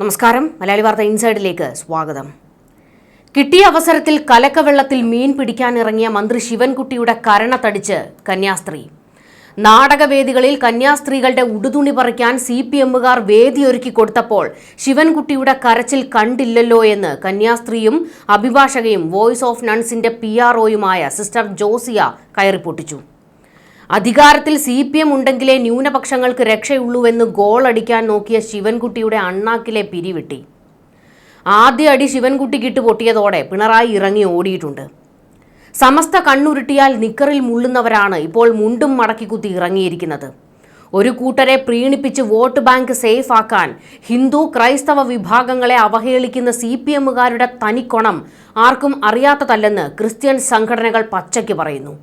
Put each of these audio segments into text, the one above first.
നമസ്കാരം. മലയാളി വാർത്ത ഇൻസൈഡിലേക്ക് സ്വാഗതം. കിട്ടിയ അവസരത്തിൽ കലക്കവെള്ളത്തിൽ മീൻ പിടിക്കാനിറങ്ങിയ മന്ത്രി ശിവൻകുട്ടിയുടെ കരണത്തടിച്ച് കന്യാസ്ത്രീ. നാടകവേദികളിൽ കന്യാസ്ത്രീകളുടെ ഉടുതുണി പറിക്കാൻ സി പി എമ്മുകാർ വേദിയൊരുക്കി കൊടുത്തപ്പോൾ ശിവൻകുട്ടിയുടെ കരച്ചിൽ കണ്ടില്ലല്ലോ എന്ന് കന്യാസ്ത്രീയും അഭിഭാഷകയും വോയിസ് ഓഫ് നൺസിന്റെ പി ആർ സിസ്റ്റർ ജോസിയ കയറിപ്പൊട്ടിച്ചു. അധികാരത്തിൽ സി പി എം ഉണ്ടെങ്കിലേ ന്യൂനപക്ഷങ്ങൾക്ക് രക്ഷയുള്ളൂവെന്ന് ഗോളടിക്കാൻ നോക്കിയ ശിവൻകുട്ടിയുടെ അണ്ണാക്കിലെ പിരിവിട്ടി. ആദ്യ അടി ശിവൻകുട്ടിക്കിട്ട് പൊട്ടിയതോടെ പിണറായി ഇറങ്ങി ഓടിയിട്ടുണ്ട്. സമസ്ത കണ്ണുരുട്ടിയാൽ നിക്കറിൽ മുള്ളുന്നവരാണ് ഇപ്പോൾ മുണ്ടും മടക്കി കുത്തി ഇറങ്ങിയിരിക്കുന്നത്. ഒരു കൂട്ടരെ പ്രീണിപ്പിച്ച് വോട്ട് ബാങ്ക് സേഫ് ആക്കാൻ ഹിന്ദു ക്രൈസ്തവ വിഭാഗങ്ങളെ അവഹേളിക്കുന്ന സി പി എമ്മുകാരുടെ തനിക്കൊണം ആർക്കും അറിയാത്തതല്ലെന്ന് ക്രിസ്ത്യൻ സംഘടനകൾ പച്ചയ്ക്ക് പറയുന്നു.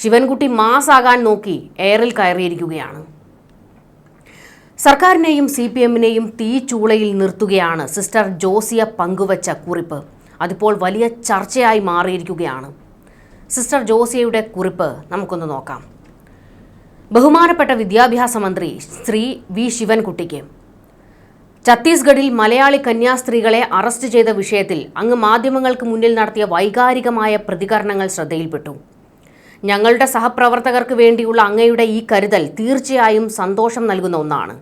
ശിവൻകുട്ടി മാസാകാൻ നോക്കി എയറിൽ കയറിയിരിക്കുകയാണ്. സർക്കാരിനെയും സി പി എമ്മിനെയും തീച്ചൂളയിൽ നിർത്തുകയാണ് സിസ്റ്റർ ജോസിയ പങ്കുവച്ച കുറിപ്പ്. അതിപ്പോൾ വലിയ ചർച്ചയായി മാറിയിരിക്കുകയാണ്. സിസ്റ്റർ ജോസിയയുടെ കുറിപ്പ് നമുക്കൊന്ന് നോക്കാം. ബഹുമാനപ്പെട്ട വിദ്യാഭ്യാസ മന്ത്രി ശ്രീ വി ശിവൻകുട്ടിക്ക്. ഛത്തീസ്ഗഡിൽ മലയാളി കന്യാസ്ത്രീകളെ അറസ്റ്റ് ചെയ്ത വിഷയത്തിൽ അങ്ങ് മാധ്യമങ്ങൾക്ക് മുന്നിൽ നടത്തിയ വൈകാരികമായ പ്രതികരണങ്ങൾ ശ്രദ്ധയിൽപ്പെട്ടു. ഞങ്ങളുടെ സഹപ്രവർത്തകർക്ക് വേണ്ടിയുള്ള അങ്ങയുടെ ഈ കരുതൽ തീർച്ചയായും സന്തോഷം നൽകുന്ന ഒന്നാണ്.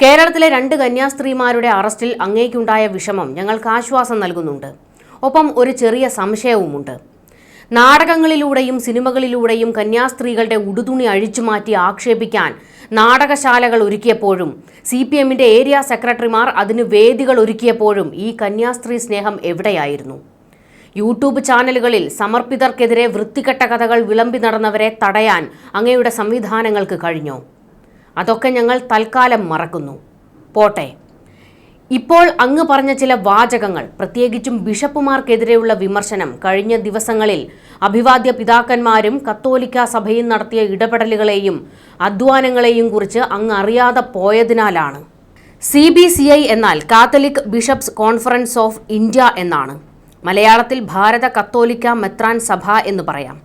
കേരളത്തിലെ രണ്ട് കന്യാസ്ത്രീമാരുടെ അറസ്റ്റിൽ അങ്ങേക്കുണ്ടായ വിഷമം ഞങ്ങൾക്ക് ആശ്വാസം നൽകുന്നുണ്ട്. ഒപ്പം ഒരു ചെറിയ സംശയവുമുണ്ട്. നാടകങ്ങളിലൂടെയും സിനിമകളിലൂടെയും കന്യാസ്ത്രീകളുടെ ഉടുതുണി അഴിച്ചുമാറ്റി ആക്ഷേപിക്കാൻ നാടകശാലകൾ ഒരുക്കിയപ്പോഴും സി പി എമ്മിന്റെ ഏരിയ സെക്രട്ടറിമാർ അതിന് വേദികൾ ഒരുക്കിയപ്പോഴും ഈ കന്യാസ്ത്രീ സ്നേഹം എവിടെയായിരുന്നു? യൂട്യൂബ് ചാനലുകളിൽ സമർപ്പിതർക്കെതിരെ വൃത്തികെട്ട കഥകൾ വിളമ്പി നടന്നവരെ തടയാൻ അങ്ങയുടെ സംവിധാനങ്ങൾക്ക് കഴിഞ്ഞോ. അതൊക്കെ ഞങ്ങൾ തൽക്കാലം മറക്കുന്നു. പോട്ടെ. ഇപ്പോൾ അങ്ങ് പറഞ്ഞ ചില വാചകങ്ങൾ പ്രത്യേകിച്ചും ബിഷപ്പുമാർക്കെതിരെയുള്ള വിമർശനം കഴിഞ്ഞ ദിവസങ്ങളിൽ അഭിവാദ്യ പിതാക്കന്മാരും കത്തോലിക്ക സഭയും നടത്തിയ ഇടപെടലുകളെയും അധ്വാനങ്ങളെയും കുറിച്ച് അങ്ങ് അറിയാതെ പോയതിനാലാണ്. സി ബി സി ഐ എന്നാൽ Catholic Bishops Conference of India എന്നാണ്. മലയാളത്തിൽ ഭാരത കത്തോലിക്ക മെത്രാൻ സഭ എന്ന് പറയാം.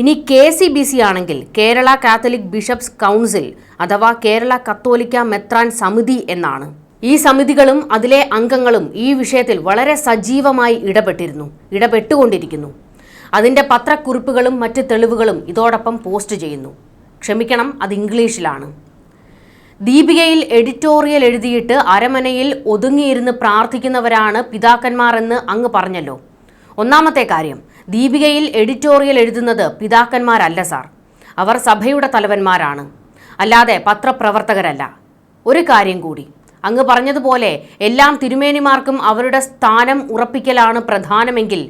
ഇനി കെ സി ബി സി ആണെങ്കിൽ കേരള കാത്തലിക് ബിഷപ്സ് കൗൺസിൽ അഥവാ കേരള കത്തോലിക്ക മെത്രാൻ സമിതി എന്നാണ്. ഈ സമിതികളും അതിലെ അംഗങ്ങളും ഈ വിഷയത്തിൽ വളരെ സജീവമായി ഇടപെട്ടിരുന്നു ഇടപെട്ടുകൊണ്ടിരിക്കുന്നു. അതിന്റെ പത്രക്കുറിപ്പുകളും മറ്റ് തെളിവുകളും ഇതോടൊപ്പം പോസ്റ്റ് ചെയ്യുന്നു. ക്ഷമിക്കണം അത് ഇംഗ്ലീഷിലാണ്. ദീപികയിൽ എഡിറ്റോറിയൽ എഴുതിയിട്ട് അരമനയിൽ ഒതുങ്ങിയിരുന്ന് പ്രാർത്ഥിക്കുന്നവരാണ് പിതാക്കന്മാർ എന്ന് അങ്ങ് പറഞ്ഞല്ലോ. ഒന്നാമത്തെ കാര്യം ദീപികയിൽ എഡിറ്റോറിയൽ എഴുതുന്നത് പിതാക്കന്മാരല്ല സാർ. അവർ സഭയുടെ തലവന്മാരാണ്. അല്ലാതെ പത്രപ്രവർത്തകരല്ല. ഒരു കാര്യം കൂടി അങ്ങ് പറഞ്ഞതുപോലെ എല്ലാം തിരുമേനിമാർക്കും അവരുടെ സ്ഥാനം ഉറപ്പിക്കലാണ് പ്രധാനമെങ്കിൽ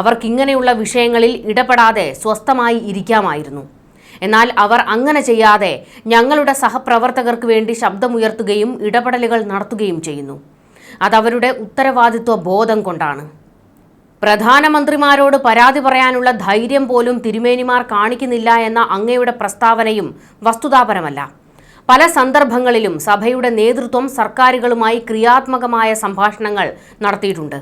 അവർക്കിങ്ങനെയുള്ള വിഷയങ്ങളിൽ ഇടപെടാതെ സ്വസ്ഥമായി ഇരിക്കാമായിരുന്നു. എന്നാൽ അവർ അങ്ങനെ ചെയ്യാതെ ഞങ്ങളുടെ സഹപ്രവർത്തകർക്ക് വേണ്ടി ശബ്ദമുയർത്തുകയും ഇടപെടലുകൾ നടത്തുകയും ചെയ്യുന്നു. അതവരുടെ ഉത്തരവാദിത്വ ബോധം കൊണ്ടാണ്. പ്രധാനമന്ത്രിമാരോട് പരാതി പറയാനുള്ള ധൈര്യം പോലും തിരുമേനിമാർ കാണിക്കുന്നില്ല എന്ന അങ്ങയുടെ പ്രസ്താവനയും വസ്തുതാപരമല്ല. പല സന്ദർഭങ്ങളിലും സഭയുടെ നേതൃത്വം സർക്കാരുകളുമായി ക്രിയാത്മകമായ സംഭാഷണങ്ങൾ നടത്തിയിട്ടുണ്ട്.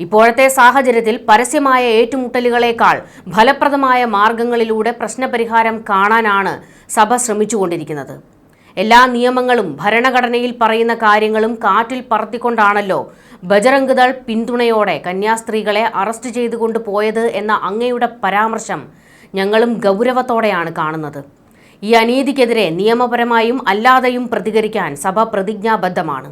ഇപ്പോഴത്തെ സാഹചര്യത്തിൽ പരസ്യമായ ഏറ്റുമുട്ടലുകളേക്കാൾ ഫലപ്രദമായ മാർഗങ്ങളിലൂടെ പ്രശ്നപരിഹാരം കാണാനാണ് സഭ ശ്രമിച്ചുകൊണ്ടിരിക്കുന്നത്. എല്ലാ നിയമങ്ങളും ഭരണഘടനയിൽ പറയുന്ന കാര്യങ്ങളും കാറ്റിൽ പറത്തിക്കൊണ്ടാണല്ലോ ബജറംഗ്ദൾ പിന്തുണയോടെ കന്യാസ്ത്രീകളെ അറസ്റ്റ് ചെയ്തുകൊണ്ട് പോയത് എന്ന അങ്ങയുടെ പരാമർശം ഞങ്ങളും ഗൗരവത്തോടെയാണ് കാണുന്നത്. ഈ അനീതിക്കെതിരെ നിയമപരമായും അല്ലാതെയും പ്രതികരിക്കാൻ സഭ പ്രതിജ്ഞാബദ്ധമാണ്.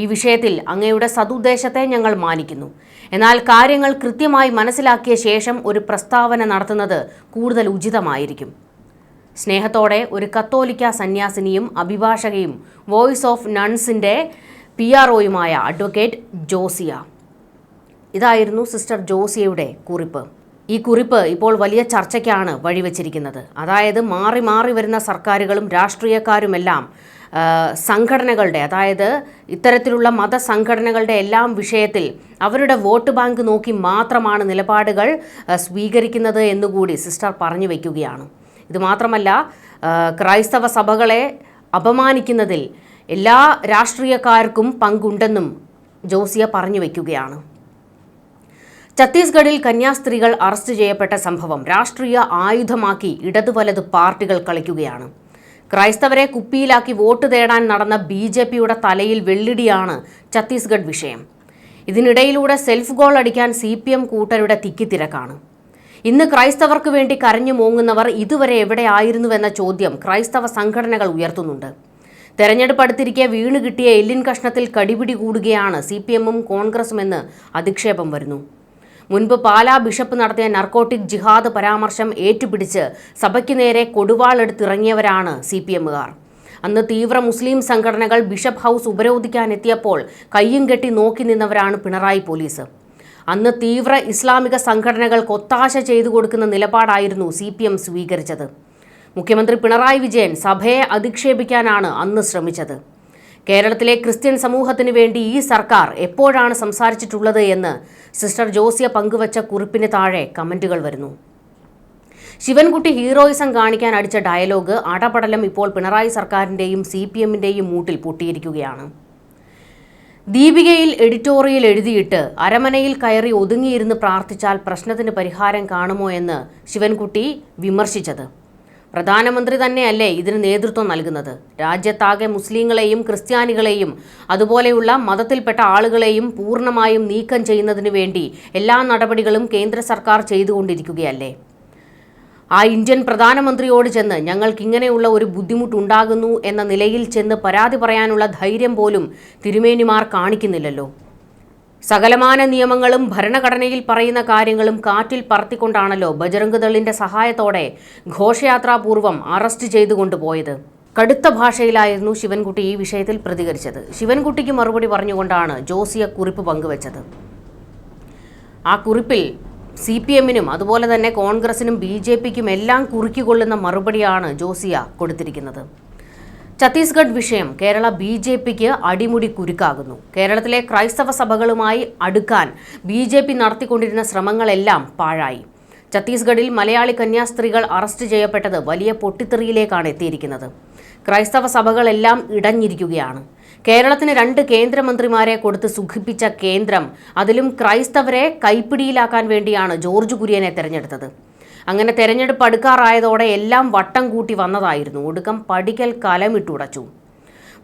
ഈ വിഷയത്തിൽ അങ്ങയുടെ സതുദ്ദേശത്തെ ഞങ്ങൾ മാനിക്കുന്നു. എന്നാൽ കാര്യങ്ങൾ കൃത്യമായി മനസ്സിലാക്കിയ ശേഷം ഒരു പ്രസ്താവന നടത്തുന്നത് കൂടുതൽ ഉചിതമായിരിക്കും. സ്നേഹത്തോടെ ഒരു കത്തോലിക്ക സന്യാസിനിയും അഭിഭാഷകയും വോയിസ് ഓഫ് നൺസിന്റെ പി ആർ ഒയുമായ അഡ്വക്കേറ്റ് ജോസിയ. ഇതായിരുന്നു സിസ്റ്റർ ജോസിയയുടെ കുറിപ്പ്. ഈ കുറിപ്പ് ഇപ്പോൾ വലിയ ചർച്ചയ്ക്കാണ് വഴിവെച്ചിരിക്കുന്നത്. അതായത് മാറി മാറി വരുന്ന സർക്കാരുകളും രാഷ്ട്രീയക്കാരുമെല്ലാം സംഘടനകളുടെ അതായത് ഇത്തരത്തിലുള്ള മതസംഘടനകളുടെ എല്ലാം വിഷയത്തിൽ അവരുടെ വോട്ട് ബാങ്ക് നോക്കി മാത്രമാണ് നിലപാടുകൾ സ്വീകരിക്കുന്നത് എന്നുകൂടി സിസ്റ്റർ പറഞ്ഞു വയ്ക്കുകയാണ് ഇതുമാത്രമല്ല ക്രൈസ്തവ സഭകളെ അപമാനിക്കുന്നതിൽ എല്ലാ രാഷ്ട്രീയക്കാർക്കും പങ്കുണ്ടെന്നും ജോസിയ പറഞ്ഞു വയ്ക്കുകയാണ് ഛത്തീസ്ഗഡിൽ കന്യാസ്ത്രീകൾ അറസ്റ്റ് ചെയ്യപ്പെട്ട സംഭവം രാഷ്ട്രീയ ആയുധമാക്കി ഇടതു വലത് പാർട്ടികൾ കളിക്കുകയാണ്. ക്രൈസ്തവരെ കുപ്പിയിലാക്കി വോട്ട് തേടാൻ നടന്ന ബി ജെ പിയുടെ തലയിൽ വെള്ളിടിയാണ് ഛത്തീസ്ഗഡ് വിഷയം. ഇതിനിടയിലൂടെ സെൽഫ് ഗോൾ അടിക്കാൻ സി പി എം കൂട്ടരുടെ തിക്കിത്തിരക്കാണ്. ഇന്ന് ക്രൈസ്തവർക്ക് വേണ്ടി കരഞ്ഞു മോങ്ങുന്നവർ ഇതുവരെ എവിടെയായിരുന്നുവെന്ന ചോദ്യം ക്രൈസ്തവ സംഘടനകൾ ഉയർത്തുന്നുണ്ട്. തെരഞ്ഞെടുപ്പ് അടുത്തിരിക്കെ വീണ് കിട്ടിയ എല്ലിൻ കഷ്ണത്തിൽ കടിപിടി കൂടുകയാണ് സി പി എമ്മും കോൺഗ്രസുമെന്ന് അധിക്ഷേപം വരുന്നു. മുൻപ് പാലാ ബിഷപ്പ് നടത്തിയ നർക്കോട്ടിക് ജിഹാദ് പരാമർശം ഏറ്റുപിടിച്ച് സഭയ്ക്ക് നേരെ കൊടുവാളെടുത്തിറങ്ങിയവരാണ് സി പി എമ്മുകാർ. അന്ന് തീവ്ര മുസ്ലിം സംഘടനകൾ ബിഷപ്പ് ഹൗസ് ഉപരോധിക്കാനെത്തിയപ്പോൾ കയ്യും കെട്ടി നോക്കി നിന്നവരാണ് പിണറായി പോലീസ്. അന്ന് തീവ്ര ഇസ്ലാമിക സംഘടനകൾ ഒത്താശ ചെയ്തു കൊടുക്കുന്ന നിലപാടായിരുന്നു സി പി എം സ്വീകരിച്ചത്. മുഖ്യമന്ത്രി പിണറായി വിജയൻ സഭയെ അധിക്ഷേപിക്കാനാണ് അന്ന് ശ്രമിച്ചത്. കേരളത്തിലെ ക്രിസ്ത്യൻ സമൂഹത്തിനു വേണ്ടി ഈ സർക്കാർ എപ്പോഴാണ് സംസാരിച്ചിട്ടുള്ളത് എന്ന് സിസ്റ്റർ ജോസിയ പങ്കുവച്ച കുറിപ്പിന് താഴെ കമന്റുകൾ വരുന്നു. ശിവൻകുട്ടി ഹീറോയിസം കാണിക്കാൻ അടിച്ച ഡയലോഗ് അടപടലം ഇപ്പോൾ പിണറായി സർക്കാരിന്റെയും സി പി എമ്മിന്റെയും മൂട്ടിൽ പൊട്ടിയിരിക്കുകയാണ്. ദീപികയിൽ എഡിറ്റോറിയൽ എഴുതിയിട്ട് അരമനയിൽ കയറി ഒതുങ്ങിയിരുന്ന് പ്രാർത്ഥിച്ചാൽ പ്രശ്നത്തിന് പരിഹാരം കാണുമോ എന്ന് ശിവൻകുട്ടി വിമർശിച്ചത്. പ്രധാനമന്ത്രി തന്നെയല്ലേ ഇതിന് നേതൃത്വം നൽകുന്നത്? രാജ്യത്താകെ മുസ്ലിങ്ങളെയും ക്രിസ്ത്യാനികളെയും അതുപോലെയുള്ള മതത്തിൽപ്പെട്ട ആളുകളെയും പൂർണമായും നീക്കം ചെയ്യുന്നതിന് വേണ്ടി എല്ലാ നടപടികളും കേന്ദ്ര സർക്കാർ ചെയ്തുകൊണ്ടിരിക്കുകയല്ലേ? ആ ഇന്ത്യൻ പ്രധാനമന്ത്രിയോട് ചെന്ന് ഞങ്ങൾക്ക് ഇങ്ങനെയുള്ള ഒരു ബുദ്ധിമുട്ടുണ്ടാകുന്നു എന്ന നിലയിൽ ചെന്ന് പരാതി പറയാനുള്ള ധൈര്യം പോലും തിരുമേനിമാർ കാണിക്കുന്നില്ലല്ലോ. സകലമാന നിയമങ്ങളും ഭരണഘടനയിൽ പറയുന്ന കാര്യങ്ങളും കാറ്റിൽ പറത്തിക്കൊണ്ടാണല്ലോ ബജറംഗ് ദളിന്റെ സഹായത്തോടെ ഘോഷയാത്രാപൂർവം അറസ്റ്റ് ചെയ്തു കൊണ്ടുപോയത്. കടുത്ത ഭാഷയിലായിരുന്നു ശിവൻകുട്ടി ഈ വിഷയത്തിൽ പ്രതികരിച്ചത്. ശിവൻകുട്ടിക്ക് മറുപടി പറഞ്ഞുകൊണ്ടാണ് ജോസിയ കുറിപ്പ് പങ്കുവച്ചത്. ആ കുറിപ്പിൽ സി പി എമ്മിനും അതുപോലെ തന്നെ കോൺഗ്രസിനും ബി ജെ പിക്കും എല്ലാം കുറുക്കിക്കൊള്ളുന്ന മറുപടിയാണ് ജോസിയ കൊടുത്തിരിക്കുന്നത്. ഛത്തീസ്ഗഡ് വിഷയം കേരള ബി ജെ പിക്ക് അടിമുടി കുരുക്കാകുന്നു. കേരളത്തിലെ ക്രൈസ്തവ സഭകളുമായി അടുക്കാൻ ബി ജെ പി നടത്തിക്കൊണ്ടിരുന്ന ശ്രമങ്ങളെല്ലാം പാഴായി. ഛത്തീസ്ഗഡിൽ മലയാളി കന്യാസ്ത്രീകൾ അറസ്റ്റ് ചെയ്യപ്പെട്ടത് വലിയ പൊട്ടിത്തെറിയിലേക്കാണ് എത്തിയിരിക്കുന്നത്. ക്രൈസ്തവ സഭകളെല്ലാം ഇടഞ്ഞിരിക്കുകയാണ്. കേരളത്തിന് രണ്ട് കേന്ദ്രമന്ത്രിമാരെ കൊടുത്ത് സുഖിപ്പിച്ച കേന്ദ്രം അതിലും ക്രൈസ്തവരെ കൈപ്പിടിയിലാക്കാൻ വേണ്ടിയാണ് ജോർജ് കുര്യനെ തെരഞ്ഞെടുത്തത്. അങ്ങനെ തെരഞ്ഞെടുപ്പ് അടുക്കാറായതോടെ എല്ലാം വട്ടം കൂട്ടി വന്നതായിരുന്നു. ഒടുക്കം പടിക്കൽ കലമിട്ടുടച്ചു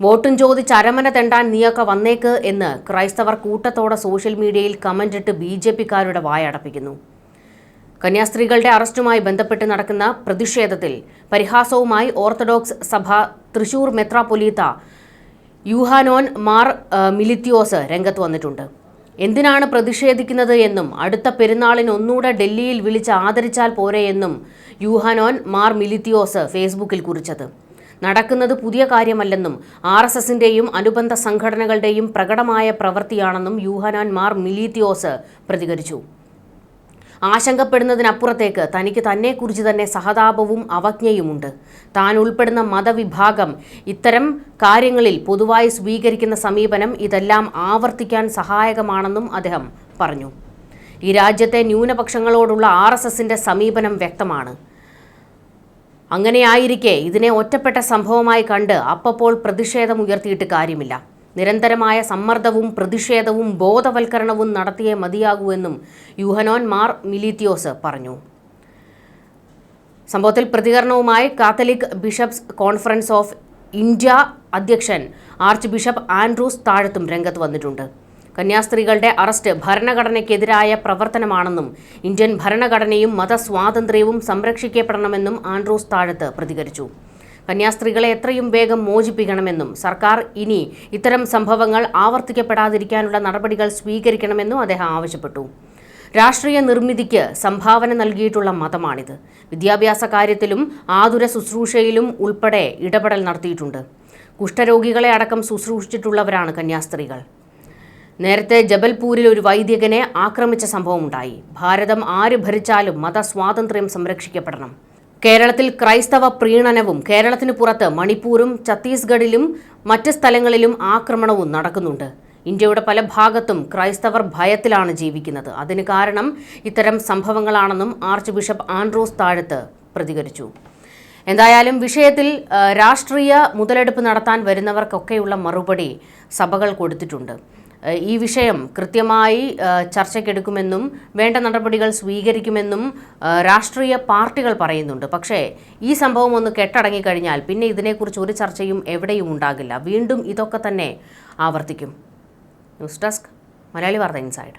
വോട്ടും ചോദിച്ച് അരമന തെണ്ടാൻ നീയൊക്കെ വന്നേക്ക് എന്ന് ക്രൈസ്തവർ കൂട്ടത്തോടെ സോഷ്യൽ മീഡിയയിൽ കമന്റിട്ട് ബി ജെ പിക്കാരുടെ വായടപ്പിക്കുന്നു കന്യാസ്ത്രീകളുടെ അറസ്റ്റുമായി ബന്ധപ്പെട്ട് നടക്കുന്ന പ്രതിഷേധത്തിൽ പരിഹാസവുമായി ഓർത്തഡോക്സ് സഭ തൃശൂർ മെത്രാപൊലീത്ത യുഹാനോൻ മാർ മിലിത്യോസ് രംഗത്ത് വന്നിട്ടുണ്ട്. എന്തിനാണ് പ്രതിഷേധിക്കുന്നത് എന്നും അടുത്ത പെരുന്നാളിന് ഒന്നുകൂടെ ഡൽഹിയിൽ വിളിച്ച് ആദരിച്ചാൽ പോരെ എന്നും യൂഹാനോൻ മാർ മിലിത്തിയോസ് ഫേസ്ബുക്കിൽ കുറിച്ചത്. നടക്കുന്നത് പുതിയ കാര്യമല്ലെന്നും ആർ എസ് എസിന്റെയും അനുബന്ധ സംഘടനകളുടെയും പ്രകടമായ പ്രവൃത്തിയാണെന്നും യൂഹാനോൻ മാർ മിലിത്തിയോസ് പ്രതികരിച്ചു. ആശങ്കപ്പെടുന്നതിനപ്പുറത്തേക്ക് തനിക്ക് തന്നെക്കുറിച്ച് തന്നെ സഹതാപവും അവജ്ഞയുമുണ്ട്. താൻ ഉൾപ്പെടുന്ന മതവിഭാഗം ഇത്തരം കാര്യങ്ങളിൽ പൊതുവായി സ്വീകരിക്കുന്ന സമീപനം ഇതെല്ലാം ആവർത്തിക്കാൻ സഹായകമാണെന്നും അദ്ദേഹം പറഞ്ഞു. ഈ രാജ്യത്തെ ന്യൂനപക്ഷങ്ങളോടുള്ള ആർ എസ് എസിന്റെ സമീപനം വ്യക്തമാണ്. അങ്ങനെയായിരിക്കെ ഇതിനെ ഒറ്റപ്പെട്ട സംഭവമായി കണ്ട് അപ്പപ്പോൾ പ്രതിഷേധം ഉയർത്തിയിട്ട് കാര്യമില്ല. നിരന്തരമായ സമ്മർദ്ദവും പ്രതിഷേധവും ബോധവൽക്കരണവും നടത്തിയേ മതിയാകൂ എന്നും യൂഹനോൻ മാർ മിലിത്തിയോസ് പറഞ്ഞു. സംഭവത്തിൽ പ്രതികരണവുമായി Catholic Bishops Conference of India അധ്യക്ഷൻ ആർച്ച് ബിഷപ്പ് ആൻഡ്രൂസ് താഴത്തും രംഗത്ത് വന്നിട്ടുണ്ട്. കന്യാസ്ത്രീകളുടെ അറസ്റ്റ് ഭരണഘടനയ്ക്കെതിരായ പ്രവർത്തനമാണെന്നും ഇന്ത്യൻ ഭരണഘടനയും മതസ്വാതന്ത്ര്യവും സംരക്ഷിക്കപ്പെടണമെന്നും ആൻഡ്രൂസ് താഴത്ത് പ്രതികരിച്ചു. കന്യാസ്ത്രീകളെ എത്രയും വേഗം മോചിപ്പിക്കണമെന്നും സർക്കാർ ഇനി ഇത്തരം സംഭവങ്ങൾ ആവർത്തിക്കപ്പെടാതിരിക്കാനുള്ള നടപടികൾ സ്വീകരിക്കണമെന്നും അദ്ദേഹം ആവശ്യപ്പെട്ടു. രാഷ്ട്രീയ നിർമ്മിതിക്ക് സംഭാവന നൽകിയിട്ടുള്ള മതമാണിത്. വിദ്യാഭ്യാസ കാര്യത്തിലും ആതുര ശുശ്രൂഷയിലും ഉൾപ്പെടെ ഇടപെടൽ നടത്തിയിട്ടുണ്ട്. കുഷ്ഠരോഗികളെ അടക്കം ശുശ്രൂഷിച്ചിട്ടുള്ളവരാണ് കന്യാസ്ത്രീകൾ. നേരത്തെ ജബൽപൂരിൽ ഒരു വൈദികനെ ആക്രമിച്ച സംഭവമുണ്ടായി. ഭാരതം ആര് ഭരിച്ചാലും മതസ്വാതന്ത്ര്യം സംരക്ഷിക്കപ്പെടണം. കേരളത്തിൽ ക്രൈസ്തവ പ്രീണനവും കേരളത്തിന് പുറത്ത് മണിപ്പൂരും ഛത്തീസ്ഗഡിലും മറ്റ് സ്ഥലങ്ങളിലും ആക്രമണവും നടക്കുന്നുണ്ട്. ഇന്ത്യയുടെ പല ഭാഗത്തും ക്രൈസ്തവർ ഭയത്തിലാണ് ജീവിക്കുന്നത്. അതിന് കാരണം ഇത്തരം സംഭവങ്ങളാണെന്നും ആർച്ച് ബിഷപ്പ് ആൻഡ്രൂസ് താഴത്ത് പ്രതികരിച്ചു. എന്തായാലും വിഷയത്തിൽ രാഷ്ട്രീയ മുതലെടുപ്പ് നടത്താൻ വരുന്നവർക്കൊക്കെയുള്ള മറുപടി സഭകൾ കൊടുത്തിട്ടുണ്ട്. ഈ വിഷയം കൃത്യമായി ചർച്ചയ്ക്കെടുക്കുമെന്നും വേണ്ട നടപടികൾ സ്വീകരിക്കുമെന്നും രാഷ്ട്രീയ പാർട്ടികൾ പറയുന്നുണ്ട്. പക്ഷേ ഈ സംഭവം ഒന്ന് കെട്ടടങ്ങിക്കഴിഞ്ഞാൽ പിന്നെ ഇതിനെക്കുറിച്ച് ഒരു ചർച്ചയും എവിടെയും ഉണ്ടാകില്ല. വീണ്ടും ഇതൊക്കെ തന്നെ ആവർത്തിക്കും. ന്യൂസ് ഡെസ്ക് മലയാളി വാർത്ത ഇൻസൈഡ്.